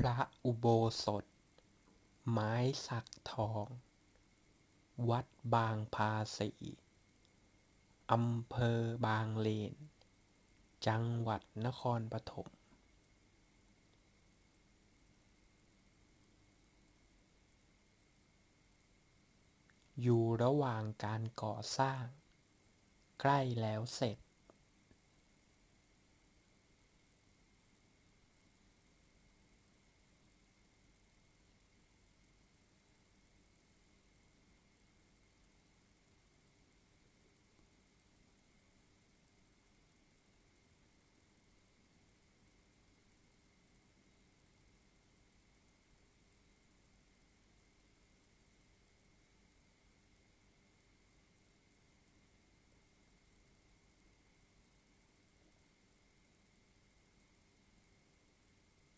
พระอุโบสถ ไม้สักทอง วัดบางภาษีอำเภอบางเลน จังหวัดนครปฐมอยู่ระหว่างการก่อสร้าง ใกล้แล้วเสร็จ